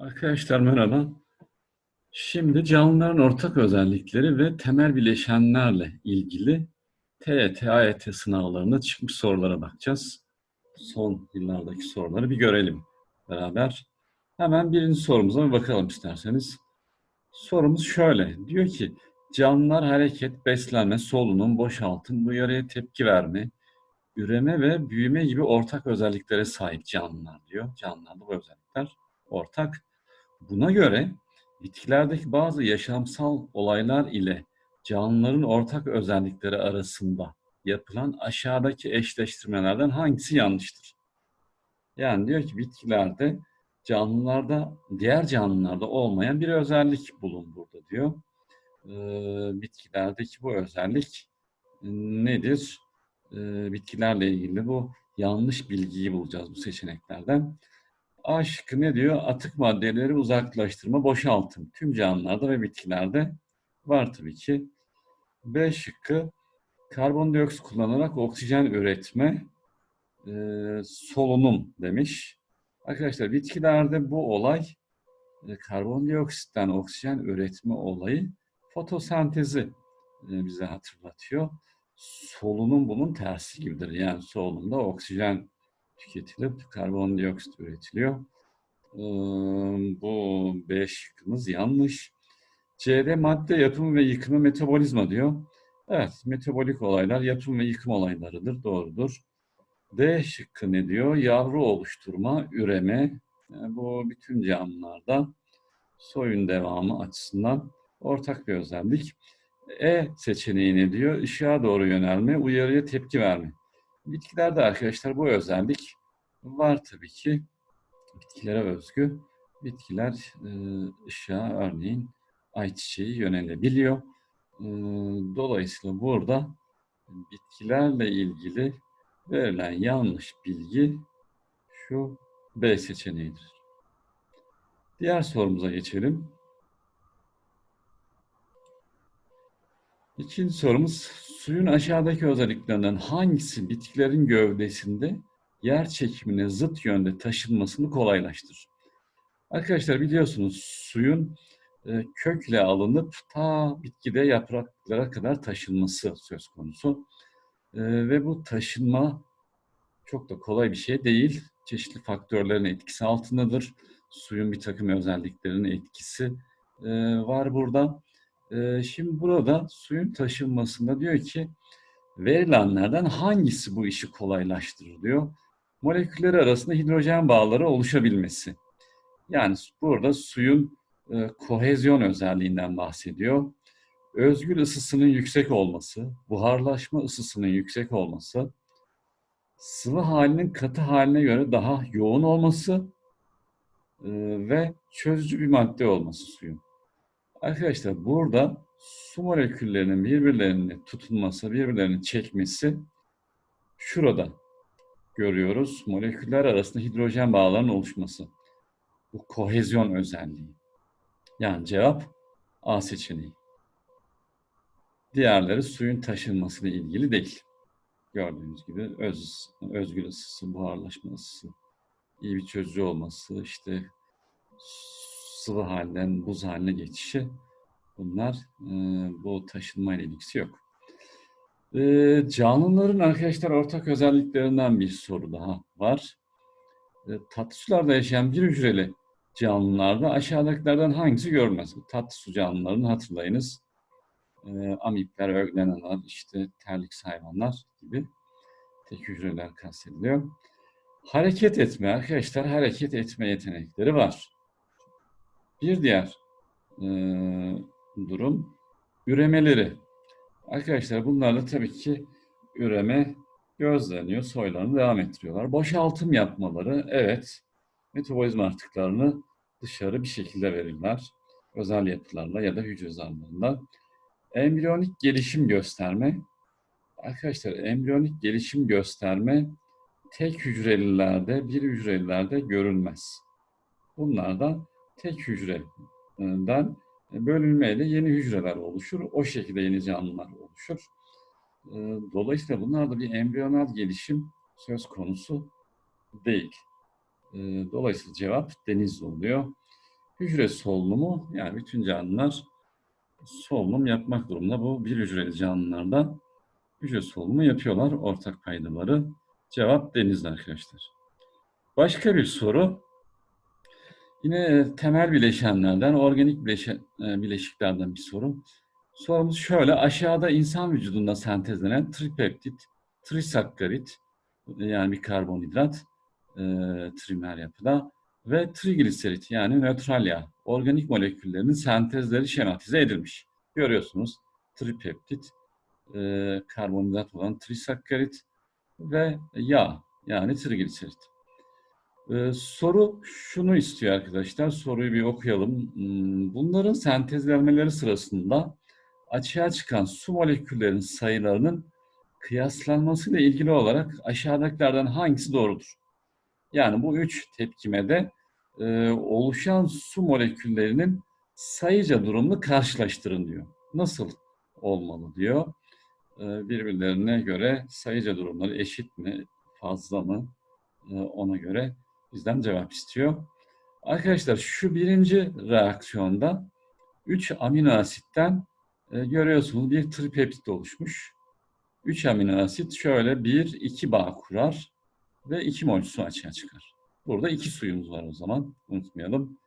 Arkadaşlar merhaba. Şimdi canlıların ortak özellikleri ve temel bileşenlerle ilgili TET, AYT sınavlarında çıkmış sorulara bakacağız. Son yıllardaki soruları bir görelim beraber. Hemen birinci sorumuza bir bakalım isterseniz. Sorumuz şöyle. Diyor ki canlılar hareket, beslenme, solunum, boşaltım, uyarıya tepki verme, üreme ve büyüme gibi ortak özelliklere sahip canlılar diyor. Canlılarda bu özellikler ortak. Buna göre bitkilerdeki bazı yaşamsal olaylar ile canlıların ortak özellikleri arasında yapılan aşağıdaki eşleştirmelerden hangisi yanlıştır? Yani diyor ki bitkilerde canlılarda, diğer canlılarda olmayan bir özellik bulun burada diyor. Ee, bitkilerdeki bu özellik nedir? Ee, bitkilerle ilgili bu yanlış bilgiyi bulacağız bu seçeneklerden. A şıkkı ne diyor? Atık maddeleri uzaklaştırma, boşaltım. Tüm canlılarda ve bitkilerde var tabii ki. B şıkkı karbondioksit kullanarak oksijen üretme, e, solunum demiş. Arkadaşlar bitkilerde bu olay e, karbondioksitten oksijen üretme olayı fotosentezi e, bize hatırlatıyor. Solunum bunun tersi gibidir. Yani solunumda oksijen tüketilip karbondioksit üretiliyor. Bu B şıkkımız yanlış. C'de madde yapımı ve yıkımı metabolizma diyor. Evet, metabolik olaylar yapım ve yıkım olaylarıdır, doğrudur. D şıkkı ne diyor? Yavru oluşturma, üreme. Yani bu bütün canlılarda soyun devamı açısından ortak bir özellik. E seçeneği ne diyor? Işığa doğru yönelme, uyarıya tepki verme. Bitkilerde arkadaşlar bu özellik var tabii ki. Bitkilere özgü. Bitkiler e, ışığa örneğin ayçiçeği yönelebiliyor. E, dolayısıyla burada bitkilerle ilgili verilen yanlış bilgi şu B seçeneğidir. Diğer sorumuza geçelim. İkinci sorumuz, suyun aşağıdaki özelliklerinden hangisi bitkilerin gövdesinde yer çekimine zıt yönde taşınmasını kolaylaştırır? Arkadaşlar biliyorsunuz suyun e, kökle alınıp ta bitkide yapraklara kadar taşınması söz konusu. E, ve bu taşınma çok da kolay bir şey değil. Çeşitli faktörlerin etkisi altındadır. Suyun bir takım özelliklerinin etkisi e, var burada. Ee, şimdi burada suyun taşınmasında diyor ki verilenlerden hangisi bu işi kolaylaştırır diyor. Molekülleri arasında hidrojen bağları oluşabilmesi. Yani burada suyun e, kohezyon özelliğinden bahsediyor. Özgül ısısının yüksek olması, buharlaşma ısısının yüksek olması, sıvı halinin katı haline göre daha yoğun olması e, ve çözücü bir madde olması suyun. Arkadaşlar burada su moleküllerinin birbirlerine tutunması, birbirlerini çekmesi şurada görüyoruz. Moleküller arasında hidrojen bağlarının oluşması. Bu kohezyon özelliği. Yani cevap A seçeneği. Diğerleri suyun taşınmasıyla ilgili değil. Gördüğünüz gibi öz, özgül ısısı, buharlaşma ısısı, iyi bir çözücü olması, işte sıvı halden buz haline geçişi bunlar e, bu taşınma ile ilgisi yok. E, canlıların arkadaşlar ortak özelliklerinden bir soru daha var. E, tatlı sularda yaşayan bir hücreli canlılarda aşağıdakilerden hangisi görmez? Tatlı su canlılarını hatırlayınız. E, amipler, öglenalar, işte terlik hayvanlar gibi tek hücreler kastediliyor. Hareket etme arkadaşlar hareket etme yetenekleri var. Bir diğer e, durum üremeleri. Arkadaşlar bunlarla tabii ki üreme gözleniyor, soylarını devam ettiriyorlar. Boşaltım yapmaları, evet, metabolizma artıklarını dışarı bir şekilde verirler. Özel yapılarla ya da hücre zarlarında. Embriyonik gelişim gösterme. Arkadaşlar embriyonik gelişim gösterme tek hücrelilerde, bir hücrelilerde görülmez. Bunlardan tek hücreden bölünmeyle yeni hücreler oluşur. O şekilde yeni canlılar oluşur. Ee, dolayısıyla bunlarda bir embriyonal gelişim söz konusu değil. Dolayısıyla cevap deniz oluyor. hücre solunumu yani bütün canlılar solunum yapmak durumunda. Bu bir hücreli canlılarda hücre solunumu yapıyorlar. Ortak paydaları. Cevap denizli arkadaşlar. Başka bir soru. Yine temel bileşenlerden, organik e, bileşiklerden bir soru. Sorumuz şöyle. Aşağıda insan vücudunda sentezlenen tripeptit, trisakkarit yani bir karbonhidrat e, trimer yapıda ve trigliserit yani nötral yağ organik moleküllerinin sentezleri şematize edilmiş. Görüyorsunuz tripeptit, e, karbonhidrat olan trisakkarit ve yağ yani trigliserit. Ee, soru şunu istiyor arkadaşlar. Soruyu bir okuyalım. Hmm, Bunların sentezlenmeleri sırasında açığa çıkan su moleküllerinin sayılarının kıyaslanmasıyla ilgili olarak aşağıdakilerden hangisi doğrudur? Yani bu üç tepkimede e, oluşan su moleküllerinin sayıca durumunu karşılaştırın diyor. Nasıl olmalı diyor. E, birbirlerine göre sayıca durumları eşit mi, fazla mı e, ona göre bizden cevap istiyor. Arkadaşlar şu birinci reaksiyonda 3 amino asitten e, görüyorsunuz bir tripeptit oluşmuş. 3 amino asit şöyle 1-2 bağ kurar ve 2 mol su açığa çıkar. Burada 2 suyumuz var o zaman unutmayalım.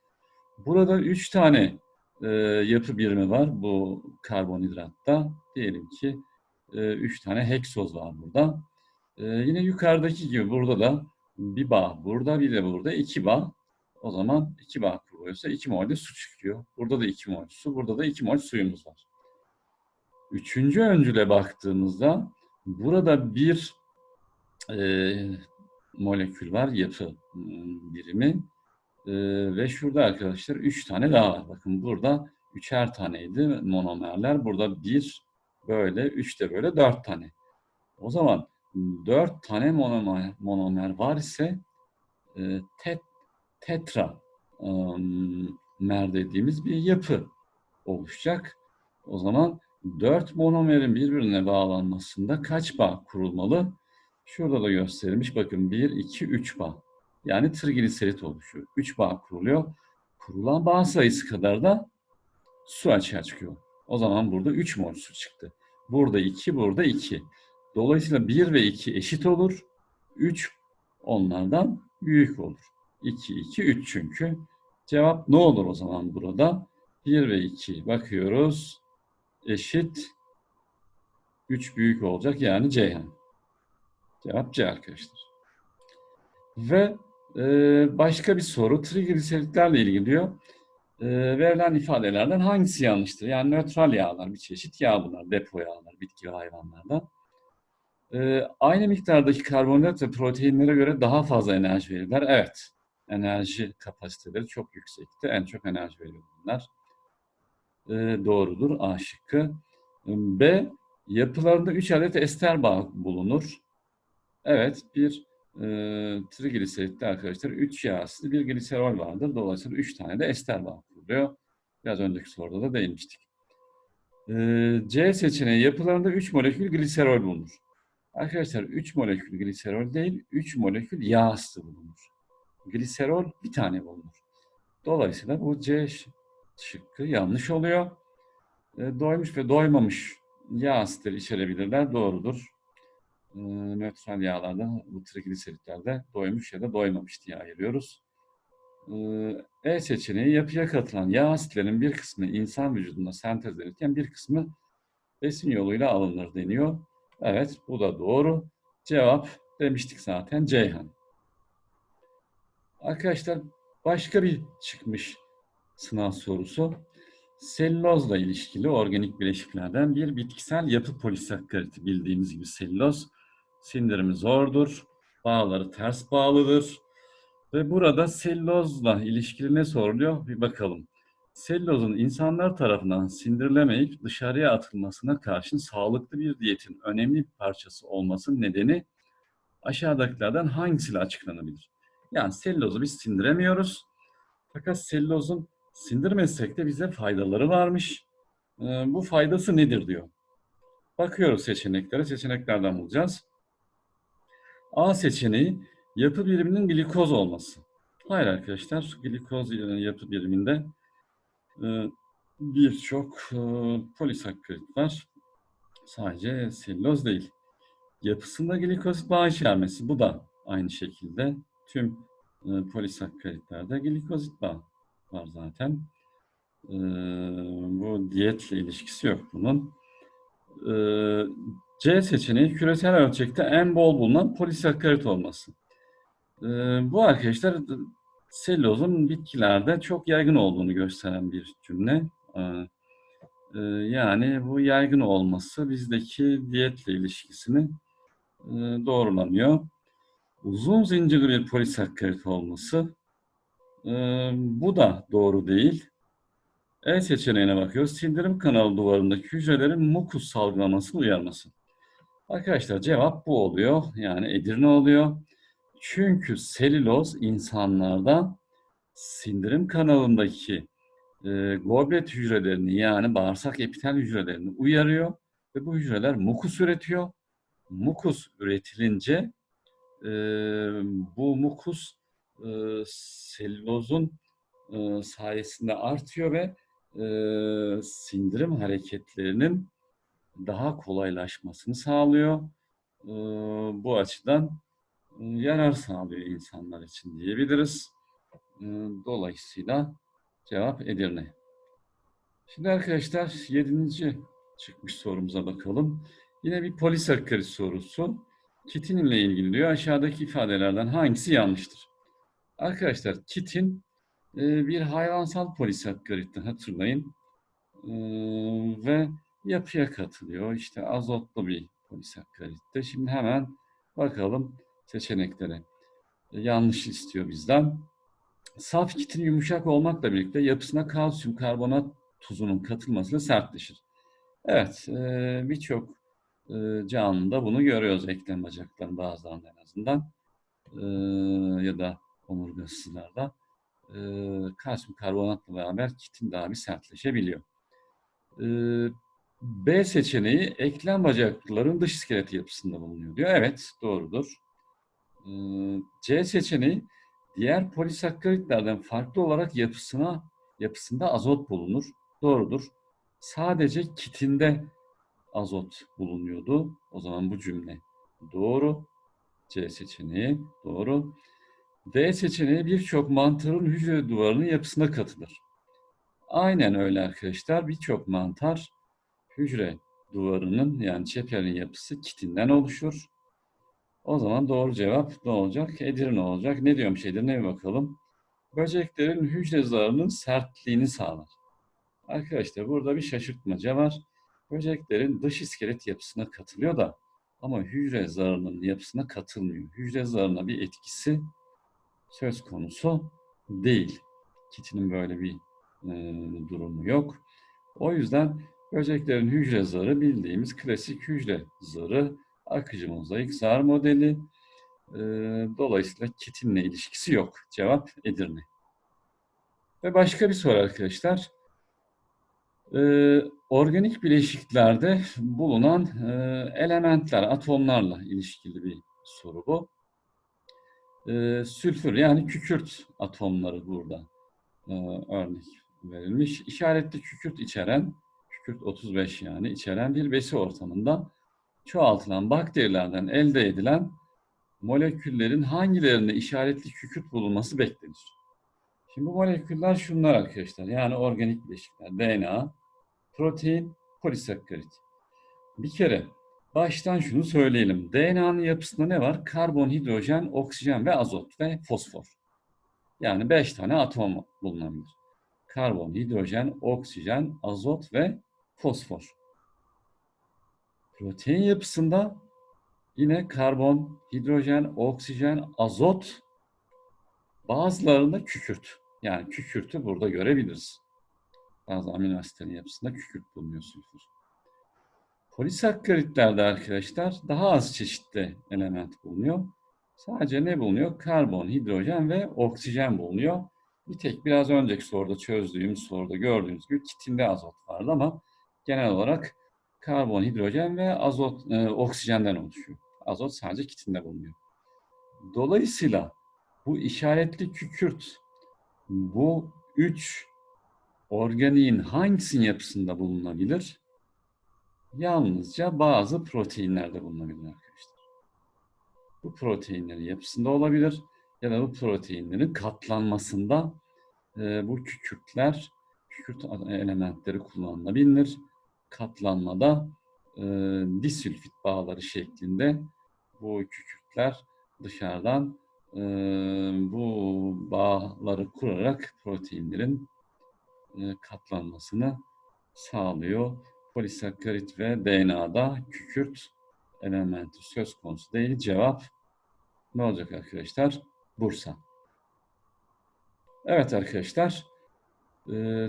Burada 3 tane e, yapı birimi var bu karbonhidratta. Diyelim ki 3 e, tane heksoz var burada. E, yine yukarıdaki gibi burada da bir bağ burada bir de burada iki bağ. O zaman iki bağ kuruluyorsa iki mol su çıkıyor. Burada da iki mol su, burada da iki mol suyumuz var. Üçüncü öncüle baktığımızda burada bir e, molekül var, yapı ıı, birimi. E, ve şurada arkadaşlar üç tane daha var. Bakın burada üçer taneydi monomerler. Burada bir böyle, üç de böyle dört tane. O zaman dört tane monomer, monomer var ise e, tet, tetra e, mer dediğimiz bir yapı oluşacak. O zaman dört monomerin birbirine bağlanmasında kaç bağ kurulmalı? Şurada da gösterilmiş. Bakın 1, 2, 3 bağ. Yani trigliserit oluşuyor. 3 bağ kuruluyor. Kurulan bağ sayısı kadar da su açığa çıkıyor. O zaman burada 3 mol su çıktı. Burada 2, burada 2. Dolayısıyla 1 ve 2 eşit olur. 3 onlardan büyük olur. 2, 2, 3 çünkü. Cevap ne olur o zaman burada? 1 ve 2 bakıyoruz. Eşit 3 büyük olacak yani Ceyhan. Cevap C arkadaşlar. Ve e, başka bir soru trigliseritlerle ilgili diyor. E, verilen ifadelerden hangisi yanlıştır? Yani nötral yağlar bir çeşit yağ bunlar, depo yağlar bitki ve hayvanlardan. E, aynı miktardaki karbonhidrat ve proteinlere göre daha fazla enerji verirler. Evet, enerji kapasiteleri çok yüksekti. En çok enerji veriyor bunlar. E, doğrudur A şıkkı. B, yapılarında 3 adet ester bağ bulunur. Evet, bir e, trigliseritte arkadaşlar 3 yağ asidi bir gliserol vardır. Dolayısıyla 3 tane de ester bağ kuruluyor. Biraz önceki soruda da değinmiştik. E, C seçeneği yapılarında 3 molekül gliserol bulunur. Arkadaşlar 3 molekül gliserol değil, 3 molekül yağ asidi bulunur. Gliserol bir tane bulunur. Dolayısıyla bu C şıkkı yanlış oluyor. E, doymuş ve doymamış yağ asitleri içerebilirler. Doğrudur. E, nötral yağlarda, bu trigliseritlerde doymuş ya da doymamış diye ayırıyoruz. E, e seçeneği yapıya katılan yağ asitlerinin bir kısmı insan vücudunda sentezlenirken bir kısmı besin yoluyla alınır deniyor. Evet, bu da doğru. Cevap demiştik zaten Ceyhan. Arkadaşlar başka bir çıkmış sınav sorusu. Sellozla ilişkili organik bileşiklerden bir bitkisel yapı polisakkariti bildiğimiz gibi selüloz sindirimi zordur. Bağları ters bağlıdır. Ve burada sellozla ilişkili ne soruluyor? Bir bakalım. Sellozun insanlar tarafından sindirilemeyip dışarıya atılmasına karşın sağlıklı bir diyetin önemli bir parçası olması nedeni aşağıdakilerden hangisiyle açıklanabilir? Yani sellozu biz sindiremiyoruz. Fakat sellozun sindirmesek de bize faydaları varmış. Ee, bu faydası nedir diyor. Bakıyoruz seçeneklere. Seçeneklerden bulacağız. A seçeneği yapı biriminin glikoz olması. Hayır arkadaşlar, glikoz e, yapı biriminde e, birçok e, polisakkarit var. Sadece selüloz değil. Yapısında glikoz bağ içermesi. Bu da aynı şekilde tüm e, polisakkaritlerde glikozit bağ var zaten. E, bu diyetle ilişkisi yok bunun. E, C seçeneği küresel ölçekte en bol bulunan polisakkarit olması. Bu arkadaşlar selülozun bitkilerde çok yaygın olduğunu gösteren bir cümle. E, e, yani bu yaygın olması bizdeki diyetle ilişkisini e, doğrulanıyor. Uzun zincirli bir polisakkarit olması e, bu da doğru değil. E seçeneğine bakıyoruz. Sindirim kanalı duvarındaki hücrelerin mukus salgılamasını uyarması. Arkadaşlar cevap bu oluyor. Yani Edirne oluyor. Çünkü selüloz insanlarda sindirim kanalındaki e, goblet hücrelerini yani bağırsak epitel hücrelerini uyarıyor ve bu hücreler mukus üretiyor. Mukus üretilince e, bu mukus e, selülozun e, sayesinde artıyor ve e, sindirim hareketlerinin daha kolaylaşmasını sağlıyor. E, bu açıdan yarar sağlıyor insanlar için diyebiliriz. E, dolayısıyla cevap Edirne. Şimdi arkadaşlar yedinci çıkmış sorumuza bakalım. Yine bir polisakkarit sorusu. Kitin ile ilgili diyor. Aşağıdaki ifadelerden hangisi yanlıştır? Arkadaşlar kitin e, bir hayvansal polisakkaritti hatırlayın. E, ve yapıya katılıyor. İşte azotlu bir polisakkaritte. Şimdi hemen bakalım seçeneklere. E, yanlış istiyor bizden. Saf kitin yumuşak olmakla birlikte yapısına kalsiyum karbonat tuzunun katılmasıyla sertleşir. Evet, birçok canlıda bunu görüyoruz eklem bacakların bazılarında en azından ya da omurgasızlarda e, kalsiyum karbonatla beraber kitin daha bir sertleşebiliyor. E, B seçeneği eklem bacakların dış iskelet yapısında bulunuyor diyor. Evet, doğrudur. E, C seçeneği diğer polisakkaritlerden farklı olarak yapısına yapısında azot bulunur. Doğrudur. Sadece kitinde azot bulunuyordu. O zaman bu cümle doğru. C seçeneği doğru. D seçeneği birçok mantarın hücre duvarının yapısına katılır. Aynen öyle arkadaşlar. Birçok mantar hücre duvarının yani çeperin yapısı kitinden oluşur. O zaman doğru cevap ne olacak? Edirne olacak. Ne diyormuş Edirne bir bakalım. Böceklerin hücre zarının sertliğini sağlar. Arkadaşlar burada bir şaşırtmaca var. Böceklerin dış iskelet yapısına katılıyor da ama hücre zarının yapısına katılmıyor. Hücre zarına bir etkisi söz konusu değil. Kitinin böyle bir e, durumu yok. O yüzden böceklerin hücre zarı bildiğimiz klasik hücre zarı akıcı mozaik zar modeli. E, dolayısıyla kitinle ilişkisi yok. Cevap Edirne. Ve başka bir soru arkadaşlar. E, organik bileşiklerde bulunan e, elementler, atomlarla ilişkili bir soru bu e, sülfür yani kükürt atomları burada e, örnek verilmiş. İşaretli kükürt içeren, kükürt 35 yani içeren bir besi ortamında çoğaltılan bakterilerden elde edilen moleküllerin hangilerinde işaretli kükürt bulunması beklenir? Şimdi bu moleküller şunlar arkadaşlar. Yani organik bileşikler. DNA, protein, polisakkarit. Bir kere Baştan şunu söyleyelim. DNA'nın yapısında ne var? Karbon, hidrojen, oksijen ve azot ve fosfor. Yani beş tane atom bulunabilir. Karbon, hidrojen, oksijen, azot ve fosfor. Protein yapısında yine karbon, hidrojen, oksijen, azot, bazılarında kükürt. Yani kükürtü burada görebiliriz. Bazı amino asitlerin yapısında kükürt bulunuyor sülfür. Polisakkaritlerde arkadaşlar daha az çeşitli element bulunuyor. Sadece ne bulunuyor? Karbon, hidrojen ve oksijen bulunuyor. Bir tek biraz önceki soruda çözdüğümüz soruda gördüğünüz gibi kitinde azot vardı ama genel olarak karbon, hidrojen ve azot, e, oksijenden oluşuyor. Azot sadece kitinde bulunuyor. Dolayısıyla Bu işaretli kükürt bu üç organiğin hangisinin yapısında bulunabilir? Yalnızca bazı proteinlerde bulunabilir arkadaşlar. Bu proteinlerin yapısında olabilir ya da bu proteinlerin katlanmasında e, bu kükürtler, kükürt elementleri kullanılabilir. Katlanmada e, disülfit bağları şeklinde bu kükürtler dışarıdan e, bu bağları kurarak proteinlerin e, katlanmasını sağlıyor. Polisakkarit ve DNA'da kükürt elementi söz konusu değil. Cevap ne olacak arkadaşlar? Bursa. Evet arkadaşlar,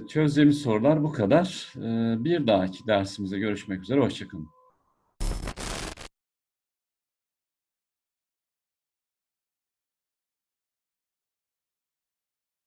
çözdüğümüz sorular bu kadar. E, Bir dahaki dersimizde görüşmek üzere, hoşçakalın.